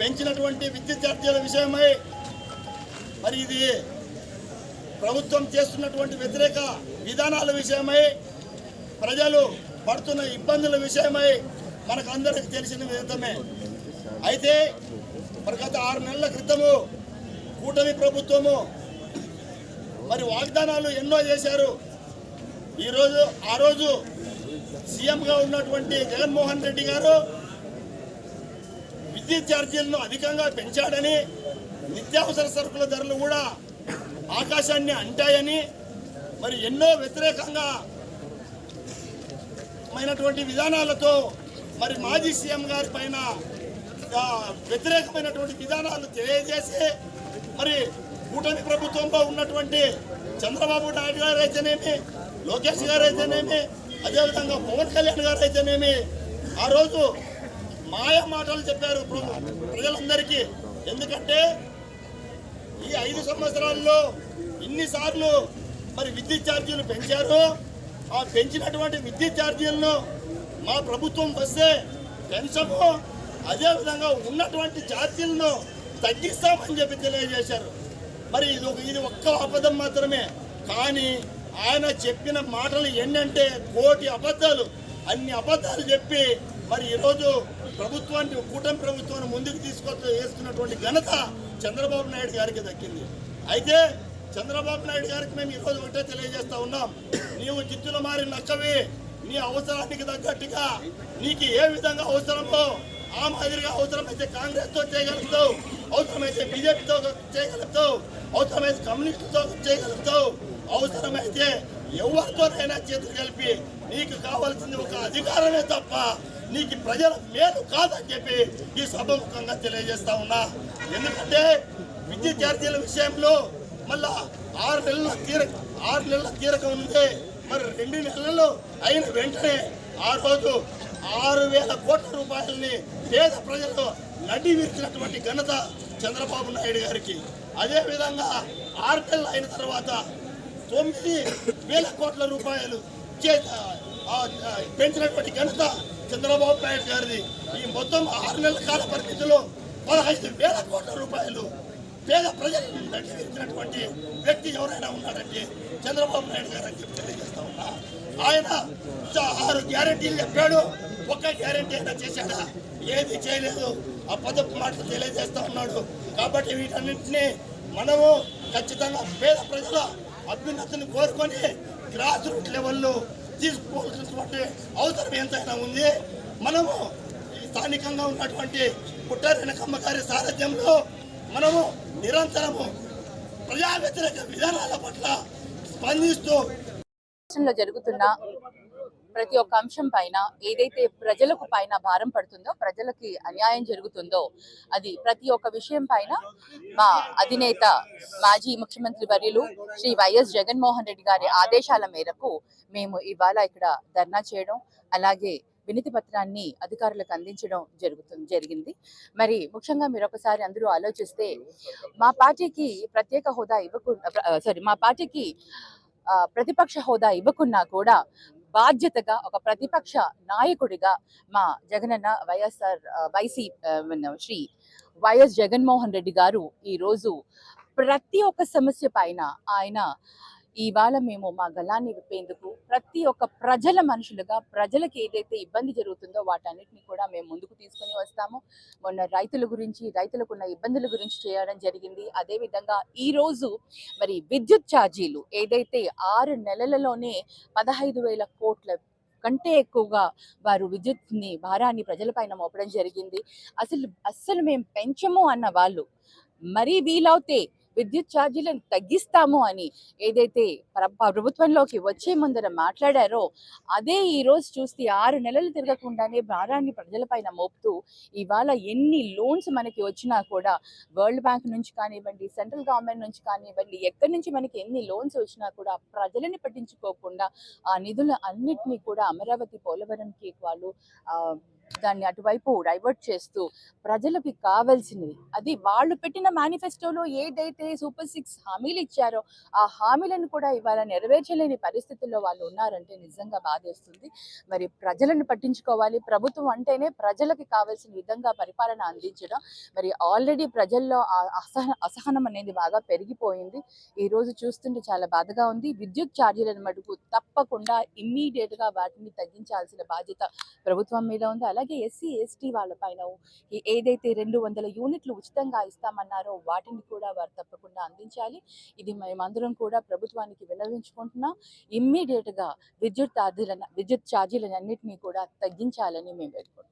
పెంచినటువంటి విద్యుత్ ఛార్జీల విషయమై మరి ఇది ప్రభుత్వం చేస్తున్నటువంటి వ్యతిరేక విధానాల విషయమై ప్రజలు పడుతున్న ఇబ్బందుల విషయమై మనకు అందరికి తెలిసిన విధమే. అయితే మరి గత ఆరు నెలల క్రితము కూటమి ప్రభుత్వము మరి వాగ్దానాలు ఎన్నో చేశారు. ఈరోజు ఆ రోజు సీఎంగా ఉన్నటువంటి జగన్మోహన్ రెడ్డి గారు విద్యుత్ ఛార్జీలను అధికంగా పెంచాడని నిత్యావసర సరుకుల ధరలు కూడా ఆకాశాన్ని అంటాయని మరి ఎన్నో వ్యతిరేకంగా మైనటువంటి విధానాలతో మరి మాజీ సీఎం గారి పైన వ్యతిరేకమైనటువంటి విధానాలు తెలియజేసి మరి కూటమి ప్రభుత్వంలో ఉన్నటువంటి చంద్రబాబు నాయుడు గారు అయితేనేమి లోకేష్ గారు అయితేనేమి అదేవిధంగా పవన్ కళ్యాణ్ గారు అయితేనేమి ఆ రోజు మాయ మాటలు చెప్పారు ఇప్పుడు ప్రజలందరికీ. ఎందుకంటే ఈ ఐదు సంవత్సరాల్లో ఇన్నిసార్లు మరి విద్యుత్ ఛార్జీలు పెంచారు ఆ పెంచినటువంటి విద్యుత్ ఛార్జీలను మా ప్రభుత్వం వస్తే పెంచము అదేవిధంగా ఉన్నటువంటి ఛార్జీలను తగ్గిస్తామని చెప్పి తెలియజేశారు. మరి ఇది ఒక ఇది ఒక్క అబద్ధం మాత్రమే. కానీ ఆయన చెప్పిన మాటలు ఏంటంటే కోటి అబద్ధాలు. అన్ని అబద్ధాలు చెప్పి మరి ఈరోజు ప్రభుత్వాన్ని కూటమి ప్రభుత్వాన్ని ముందుకు తీసుకొచ్చి వేసుకున్నటువంటి ఘనత చంద్రబాబు నాయుడు గారికి దక్కింది. అయితే చంద్రబాబు నాయుడు గారికి మేము ఈరోజు ఒకటే తెలియజేస్తా ఉన్నాం. నీవు జిత్తుల మారి నక్కవి నీ అవసరానికి తగ్గట్టుగా నీకు ఏ విధంగా అవసరమో ఆ మాదిరిగా అవసరమైతే కాంగ్రెస్తో చేయగలుగుతావు అవసరమైతే బీజేపీతో చేయగలుగుతావు అవసరమైతే కమ్యూనిస్టులతో చేయగలుగుతావు. అవసరమైతే ఎవరితోనైనా చేతులు కలిపి నీకు కావాల్సింది ఒక అధికారమే తప్ప నీకు ప్రజల మేలు కాదని చెప్పి ఈ సభముఖంగా తెలియజేస్తా ఉన్నా. ఎందుకంటే విద్యుత్ ఛార్జీల విషయంలో మళ్ళా ఆరు నెలల తీరక ఆరు నెలల తీరక ఉంది మరి రెండు నెలలు అయిన వెంటనే ఆ రోజు ఆరు వేల కోట్ల రూపాయలని పేద ప్రజలు నడి విరిచినటువంటి ఘనత చంద్రబాబు నాయుడు గారికి. అదేవిధంగా ఆరు నెలలు అయిన తర్వాత తొమ్మిది వేల కోట్ల రూపాయలు పెంచినటువంటి ఘనత చంద్రబాబు నాయుడు గారిది ఈ మొత్తం ఆరు నెలల కాల పరిమితిలో పదహైదు వేల కోట్ల రూపాయలు పేద ప్రజలను నడిపించినటువంటి వ్యక్తి ఎవరైనా ఉన్నాడంటే చంద్రబాబు నాయుడు గారు అని చెప్పి తెలియజేస్తా ఉన్నా. ఆయన ఆరు గ్యారెంటీలు చెప్పాడు. ఒక్క గ్యారెంటీ అయినా చేశాడా? ఏది చేయలేదు. ఆ పదపు మాటలు తెలియజేస్తా ఉన్నాడు. కాబట్టి వీటన్నింటినీ మనము ఖచ్చితంగా పేద ప్రజల అభ్యున్నతిని కోరుకొని గ్రాస్ రూట్ లెవెల్లో తీసుకోవాల్సినటువంటి అవసరం ఎంతైనా ఉంది. మనము స్థానికంగా ఉన్నటువంటి పుట్టారెనకమ్మ కమ్మకారి సారథ్యంలో మనము నిరంతరము ప్రజా వ్యతిరేక విధానాల పట్ల స్పందిస్తూ జరుగుతున్న ప్రతి ఒక్క అంశం పైన ఏదైతే ప్రజలకు పైన భారం పడుతుందో ప్రజలకి అన్యాయం జరుగుతుందో అది ప్రతి ఒక్క విషయం పైన మా అధినేత మాజీ ముఖ్యమంత్రి వర్యులు శ్రీ వైఎస్ జగన్మోహన్ రెడ్డి గారి ఆదేశాల మేరకు మేము ఇవాళ ఇక్కడ ధర్నా చేయడం అలాగే వినతి పత్రాన్ని అధికారులకు అందించడం జరుగుతుంది జరిగింది. మరి ముఖ్యంగా మీరు ఒకసారి అందరూ ఆలోచిస్తే మా పార్టీకి ప్రత్యేక హోదా ఇవ్వకుండా సారీ మా పార్టీకి ప్రతిపక్ష హోదా ఇవ్వకున్నా కూడా బాధ్యతగా ఒక ప్రతిపక్ష నాయకుడిగా మా Jaganna YSR YC Shri YS Jaganmohan Reddy గారు ఈరోజు ప్రతి ఒక్క సమస్య పైన ఆయన ఇవాళ మేము మా గలాన్ని విప్పేందుకు ప్రతి ఒక్క ప్రజల మనుషులుగా ప్రజలకు ఏదైతే ఇబ్బంది జరుగుతుందో వాటన్నిటిని కూడా మేము ముందుకు తీసుకొని వస్తాము. మొన్న రైతుల గురించి రైతులకు ఉన్న ఇబ్బందుల గురించి చేయడం జరిగింది. అదేవిధంగా ఈరోజు మరి విద్యుత్ ఛార్జీలు ఏదైతే ఆరు నెలలలోనే పదహైదు వేల కోట్ల కంటే ఎక్కువగా వారు విద్యుత్ని భారాన్ని ప్రజలపైన మోపడం జరిగింది. అసలు అస్సలు మేము పెంచము అన్న వాళ్ళు మరీ వీలవుతే విద్యుత్ ఛార్జీలను తగ్గిస్తాము అని ఏదైతే ప్రభుత్వంలోకి వచ్చే ముందర మాట్లాడారో అదే ఈరోజు చూస్తే ఆరు నెలలు తిరగకుండానే భారాన్ని ప్రజలపైన మోపుతూ ఇవాళ ఎన్ని లోన్స్ మనకి వచ్చినా కూడా వరల్డ్ బ్యాంక్ నుంచి కానివ్వండి సెంట్రల్ గవర్నమెంట్ నుంచి కానివ్వండి ఎక్కడి నుంచి మనకి ఎన్ని లోన్స్ వచ్చినా కూడా ప్రజలని పట్టించుకోకుండా ఆ నిధుల అన్నిటినీ కూడా అమరావతి పోలవరంకి వాళ్ళు దాన్ని అటువైపు డైవర్ట్ చేస్తూ ప్రజలకి కావాల్సినది. అది వాళ్ళు పెట్టిన మేనిఫెస్టోలో ఏదైతే సూపర్ సిక్స్ హామీలు ఇచ్చారో ఆ హామీలను కూడా ఇవాళ నెరవేర్చలేని పరిస్థితుల్లో వాళ్ళు ఉన్నారంటే నిజంగా బాధేస్తుంది. మరి ప్రజలను పట్టించుకోవాలి. ప్రభుత్వం అంటేనే ప్రజలకి కావాల్సిన విధంగా పరిపాలన అందించడం. మరి ఆల్రెడీ ప్రజల్లో ఆ అసహనం అనేది బాగా పెరిగిపోయింది. ఈ రోజు చూస్తుంటే చాలా బాధగా ఉంది. విద్యుత్ ఛార్జీలను మటుకు తప్పకుండా ఇమ్మీడియట్గా వాటిని తగ్గించాల్సిన బాధ్యత ప్రభుత్వం మీద ఉంది? అలా అలాగే ఎస్సీ ఎస్టీ వాళ్ళ పైన ఏదైతే రెండు వందల యూనిట్లు ఉచితంగా ఇస్తామన్నారో వాటిని కూడా వారు తప్పకుండా అందించాలి. ఇది మేమందరం కూడా ప్రభుత్వానికి విన్నవించుకుంటున్నాం. ఇమ్మీడియట్గా విద్యుత్ ఛార్జీలను విద్యుత్ ఛార్జీలను అన్నింటినీ కూడా తగ్గించాలని మేము పెట్టుకుంటున్నాం